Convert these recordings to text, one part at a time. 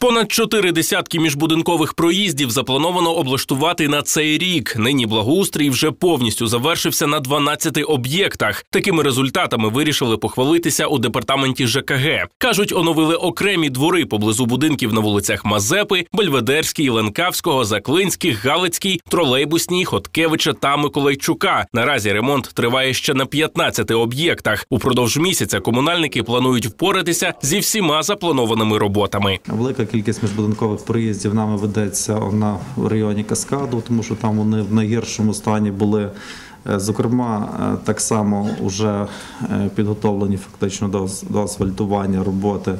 Понад чотири десятки міжбудинкових проїздів заплановано облаштувати на цей рік. Нині благоустрій вже повністю завершився на 12 об'єктах. Такими результатами вирішили похвалитися у департаменті ЖКГ. кажуть, оновили окремі двори поблизу будинків на вулицях Мазепи, Бельведерській, Ленкавського, Заклинських, Галицькій, Тролейбусній, Хоткевича та Миколайчука. Наразі ремонт триває ще на 15 об'єктах. Упродовж місяця комунальники планують впоратися зі всіма запланованими роботами. Велика кількість міжбудинкових проїздів нами ведеться на районі Каскаду, тому що там вони в найгіршому стані були. Е, Зокрема, е, так само вже е, підготовлені фактично до, до асфальтування роботи.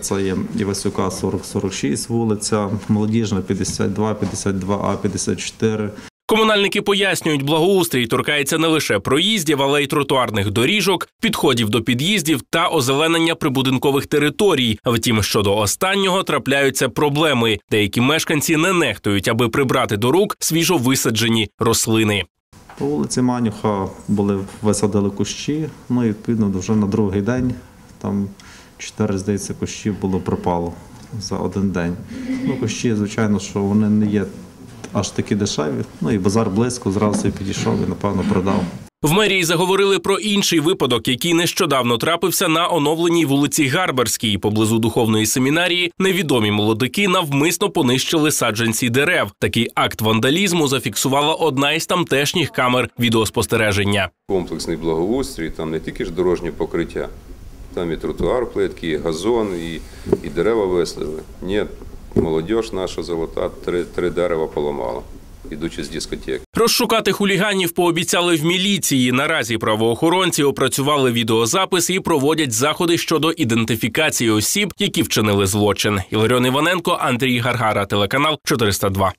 Це є Івасюка 40-46 вулиця, Молодіжна 52, 52А, 54. Комунальники пояснюють, благоустрій торкається не лише проїздів, але й тротуарних доріжок, підходів до під'їздів та озеленення прибудинкових територій. Втім, щодо останнього трапляються проблеми. Деякі мешканці не нехтують, аби прибрати до рук свіжо висаджені рослини. По вулиці Манюха були висадили кущі. Ну і відповідно вже на другий день там чотири, здається, кущів було пропало за один день. Ну, кущі, звичайно, що вони не є аж такі дешеві. Ну і базар близько, зразу підійшов і напевно продав. В мерії заговорили про інший випадок, який нещодавно трапився на оновленій вулиці Гарбарській. Поблизу духовної семінарії невідомі молодики навмисно понищили саджанці дерев. Такий акт вандалізму зафіксувала одна із тамтешніх камер відеоспостереження. комплексний благоустрій, там не тільки ж дорожнє покриття, там і тротуар плитки, і газон, і, і дерева вислили. Ні, молодь наша золота три, три дерева поламала, ідучи з дискотеки. Розшукати хуліганів пообіцяли в міліції. Наразі правоохоронці опрацювали відеозапис і проводять заходи щодо ідентифікації осіб, які вчинили злочин. Іларіон Іваненко, Андрій Гаргара, телеканал 402.